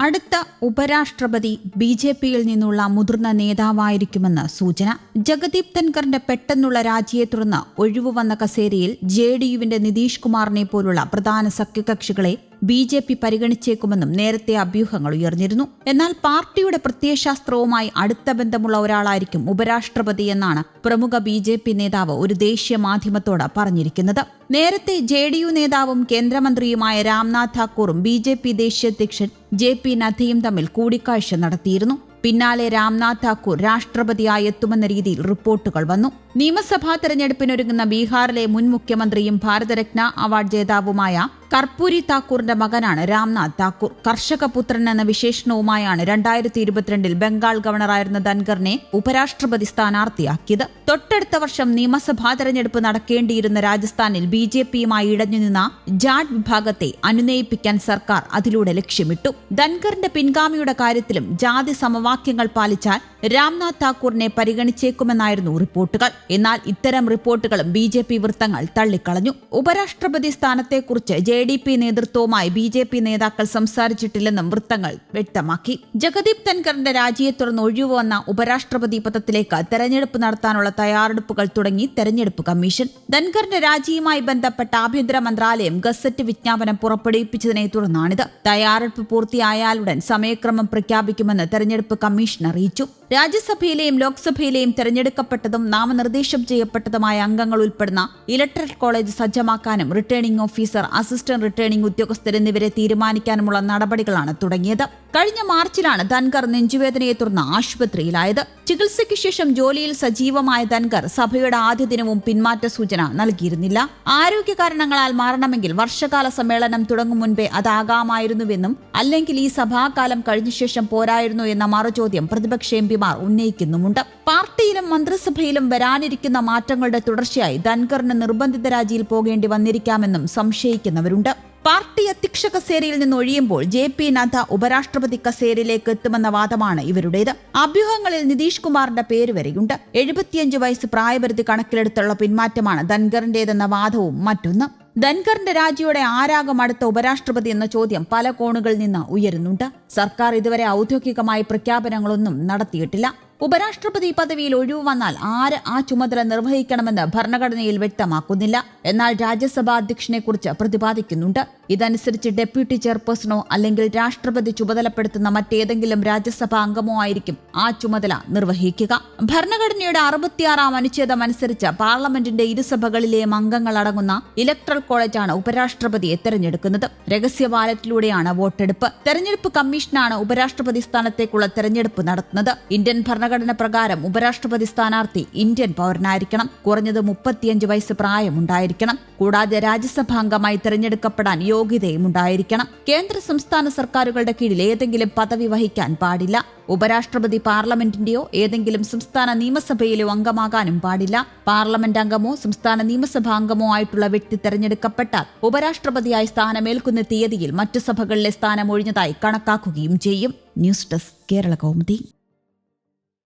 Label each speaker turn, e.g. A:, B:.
A: അടുത്ത ഉപരാഷ്ട്രപതി B J പിയിൽ നിന്നുള്ള മുതിർന്ന നേതാവായിരിക്കുമെന്ന് സൂചന. ജഗദീപ് ധൻഖറിന്റെ പെട്ടെന്നുള്ള രാജിയെ തുടർന്ന് ഒഴിവു വന്ന കസേരയിൽ ജെ ഡി യുവിന്റെ നിതീഷ് കുമാറിനെ പോലുള്ള പ്രധാന സഖ്യകക്ഷികളെ ബി ജെ പി പരിഗണിച്ചേക്കുമെന്നും നേരത്തെ അഭ്യൂഹങ്ങൾ ഉയർന്നിരുന്നു. എന്നാൽ പാർട്ടിയുടെ പ്രത്യയശാസ്ത്രവുമായി അടുത്ത ബന്ധമുള്ള ഒരാളായിരിക്കും ഉപരാഷ്ട്രപതി എന്നാണ് പ്രമുഖ ബി ജെ പി നേതാവ് ഒരു ദേശീയ മാധ്യമത്തോട് പറഞ്ഞിരിക്കുന്നത്. നേരത്തെ ജെ ഡി യു നേതാവും കേന്ദ്രമന്ത്രിയുമായ രാംനാഥ് ഠാക്കൂറും ബി ജെ പി ദേശീയ അധ്യക്ഷൻ ജെ പി നദ്ദയും തമ്മിൽ കൂടിക്കാഴ്ച നടത്തിയിരുന്നു. പിന്നാലെ രാംനാഥ് ഠാക്കൂർ രാഷ്ട്രപതിയായി എത്തുമെന്ന രീതിയിൽ റിപ്പോർട്ടുകൾ വന്നു. നിയമസഭാ തെരഞ്ഞെടുപ്പിനൊരുങ്ങുന്ന ബീഹാറിലെ മുൻ മുഖ്യമന്ത്രിയും ഭാരതരത്ന അവാർഡ് ജേതാവുമായ കർപ്പൂരി താക്കൂറിന്റെ മകനാണ് രാംനാഥ് താക്കൂർ. കർഷക പുത്രൻ എന്ന വിശേഷണവുമായാണ് രണ്ടായിരത്തി ഇരുപത്തിരണ്ടിൽ ബംഗാൾ ഗവർണറായിരുന്ന ധൻഖറിനെ ഉപരാഷ്ട്രപതി സ്ഥാനാർത്ഥിയാക്കിയത്. തൊട്ടടുത്ത വർഷം നിയമസഭാ തെരഞ്ഞെടുപ്പ് നടക്കേണ്ടിയിരുന്ന രാജസ്ഥാനിൽ ബി ജെ പിയുമായി ഇടഞ്ഞുനിന്ന ജാഡ് വിഭാഗത്തെ അനുനയിപ്പിക്കാൻ സർക്കാർ അതിലൂടെ ലക്ഷ്യമിട്ടു. ധൻഖറിന്റെ പിൻഗാമിയുടെ കാര്യത്തിലും ജാതി സമവാക്യങ്ങൾ പാലിച്ചാൽ രാംനാഥ് താക്കൂറിനെ പരിഗണിച്ചേക്കുമെന്നായിരുന്നു റിപ്പോർട്ടുകൾ. എന്നാൽ ഇത്തരം റിപ്പോർട്ടുകളും ബി വൃത്തങ്ങൾ തള്ളിക്കളഞ്ഞു. ഉപരാഷ്ട്രപതി സ്ഥാനത്തെക്കുറിച്ച് ജെ ഡി പി നേതൃത്വവുമായി ബി ജെ പി നേതാക്കൾ സംസാരിച്ചിട്ടില്ലെന്നും വൃത്തങ്ങൾ വ്യക്തമാക്കി. ജഗദീപ് ധൻഖറിന്റെ രാജിയെ തുടർന്ന് ഒഴിവുവന്ന ഉപരാഷ്ട്രപതി പദത്തിലേക്ക് തെരഞ്ഞെടുപ്പ് നടത്താനുള്ള തയ്യാറെടുപ്പുകൾ തുടങ്ങി തെരഞ്ഞെടുപ്പ് കമ്മീഷൻ. ധൻഖറിന്റെ രാജിയുമായി ബന്ധപ്പെട്ട ആഭ്യന്തര മന്ത്രാലയം ഗസറ്റ് വിജ്ഞാപനം പുറപ്പെടുവിപ്പിച്ചതിനെ തുടർന്നാണിത്. തയ്യാറെടുപ്പ് പൂർത്തിയായാലുടൻ സമയക്രമം പ്രഖ്യാപിക്കുമെന്ന് തെരഞ്ഞെടുപ്പ് കമ്മീഷൻ അറിയിച്ചു. രാജ്യസഭയിലെയും ലോക്സഭയിലെയും തെരഞ്ഞെടുക്കപ്പെട്ടതും നാമനിർദ്ദേശം ചെയ്യപ്പെട്ടതുമായ അംഗങ്ങൾ ഉൾപ്പെടുന്ന ഇലക്ട്രൽ കോളേജ് സജ്ജമാക്കാനും റിട്ടേണിംഗ് ഓഫീസർ അസിസ്റ്റന്റ് റിട്ടേണിംഗ് ഉദ്യോഗസ്ഥർ എന്നിവരെ തീരുമാനിക്കാനുമുള്ള നടപടികളാണ് തുടങ്ങിയത്. കഴിഞ്ഞ മാർച്ചിലാണ് ധൻകർ നെഞ്ചുവേദനയെ തുടർന്ന് ആശുപത്രിയിലായത്. ചികിത്സയ്ക്ക് ശേഷം ജോലിയിൽ സജീവമായ ധൻകർ സഭയുടെ ആദ്യ ദിനവും പിന്മാറ്റ സൂചന നൽകിയിരുന്നില്ല. ആരോഗ്യ കാരണങ്ങളാൽ മാറണമെങ്കിൽ വർഷകാല സമ്മേളനം തുടങ്ങും മുൻപേ അതാകാമായിരുന്നുവെന്നും അല്ലെങ്കിൽ ഈ സഭാകാലം കഴിഞ്ഞ ശേഷം പോരായിരുന്നു എന്ന മറുചോദ്യം പ്രതിപക്ഷ എം പിമാർ ഉന്നയിക്കുന്നുമുണ്ട്. പാർട്ടിയിലും മന്ത്രിസഭയിലും വരാനിരിക്കുന്ന മാറ്റങ്ങളുടെ തുടർച്ചയായി ധൻകറിന് നിർബന്ധിത രാജിയിൽ പോകേണ്ടി വന്നിരിക്കാമെന്നും സംശയിക്കുന്നവരുണ്ട്. പാർട്ടി അധ്യക്ഷ കസേരയിൽ നിന്ന് ഒഴിയുമ്പോൾ ജെ പി നദ്ദ ഉപരാഷ്ട്രപതി കസേരയിലേക്ക് എത്തുമെന്ന വാദമാണ് ഇവരുടേത്. അഭ്യൂഹങ്ങളിൽ നിതീഷ് കുമാറിന്റെ പേര് വരെയുണ്ട്. എഴുപത്തിയഞ്ച് വയസ്സ് പ്രായപരിധി കണക്കിലെടുത്തുള്ള പിന്മാറ്റമാണ് ധൻഖറിന്റേതെന്ന വാദവും മറ്റൊന്ന്. ധൻഖറിന്റെ രാജിയുടെ ആരാകും അടുത്ത ഉപരാഷ്ട്രപതി എന്ന ചോദ്യം പല കോണുകളിൽ നിന്ന് ഉയരുന്നുണ്ട്. സർക്കാർ ഇതുവരെ ഔദ്യോഗികമായി പ്രഖ്യാപനങ്ങളൊന്നും നടത്തിയിട്ടില്ല. ഉപരാഷ്ട്രപതി പദവിയിൽ ഒഴിവ് വന്നാൽ ആര് ആ ചുമതല നിർവഹിക്കണമെന്ന് ഭരണഘടനയിൽ വ്യക്തമാക്കുന്നില്ല. എന്നാൽ രാജ്യസഭാ അധ്യക്ഷനെ കുറിച്ച് പ്രതിപാദിക്കുന്നുണ്ട്. ഇതനുസരിച്ച് ഡെപ്യൂട്ടി ചെയർപേഴ്സണോ അല്ലെങ്കിൽ രാഷ്ട്രപതി ചുമതലപ്പെടുത്തുന്ന മറ്റേതെങ്കിലും രാജ്യസഭാ അംഗമോ ആയിരിക്കും ആ ചുമതല നിർവഹിക്കുക. ഭരണഘടനയുടെ അറുപത്തിയാറാം അനുച്ഛേദം അനുസരിച്ച് പാർലമെന്റിന്റെ ഇരുസഭകളിലെയും അംഗങ്ങൾ അടങ്ങുന്ന ഇലക്ട്രൽ കോളേജാണ് ഉപരാഷ്ട്രപതിയെ തെരഞ്ഞെടുക്കുന്നത്. രഹസ്യ ബാലറ്റിലൂടെയാണ് വോട്ടെടുപ്പ്. തെരഞ്ഞെടുപ്പ് കമ്മീഷനാണ് ഉപരാഷ്ട്രപതി സ്ഥാനത്തേക്കുള്ള തെരഞ്ഞെടുപ്പ് നടത്തുന്നത്. ഇന്ത്യൻ ഭരണഘടന പ്രകാരം ഉപരാഷ്ട്രപതി സ്ഥാനാർത്ഥി ഇന്ത്യൻ പൗരനായിരിക്കണം. കുറഞ്ഞത് മുപ്പത്തിയഞ്ച് വയസ്സ് പ്രായമുണ്ടായിരിക്കണം. കൂടാതെ രാജ്യസഭാംഗമായി തിരഞ്ഞെടുക്കപ്പെടാൻ യോഗ്യതയും ഉണ്ടായിരിക്കണം. കേന്ദ്ര സംസ്ഥാന സർക്കാരുകളുടെ കീഴിൽ ഏതെങ്കിലും പദവി വഹിക്കാൻ പാടില്ല. ഉപരാഷ്ട്രപതി പാർലമെന്റിന്റെയോ ഏതെങ്കിലും സംസ്ഥാന നിയമസഭയിലോ അംഗമാകാനും പാടില്ല. പാർലമെന്റ് അംഗമോ സംസ്ഥാന നിയമസഭാ അംഗമോ ആയിട്ടുള്ള വ്യക്തി തെരഞ്ഞെടുക്കപ്പെട്ടാൽ ഉപരാഷ്ട്രപതിയായി സ്ഥാനമേൽക്കുന്ന തീയതിയിൽ മറ്റു സഭകളിലെ സ്ഥാനം ഒഴിഞ്ഞതായി കണക്കാക്കുകയും ചെയ്യും. News desk Kerala Kaumudi.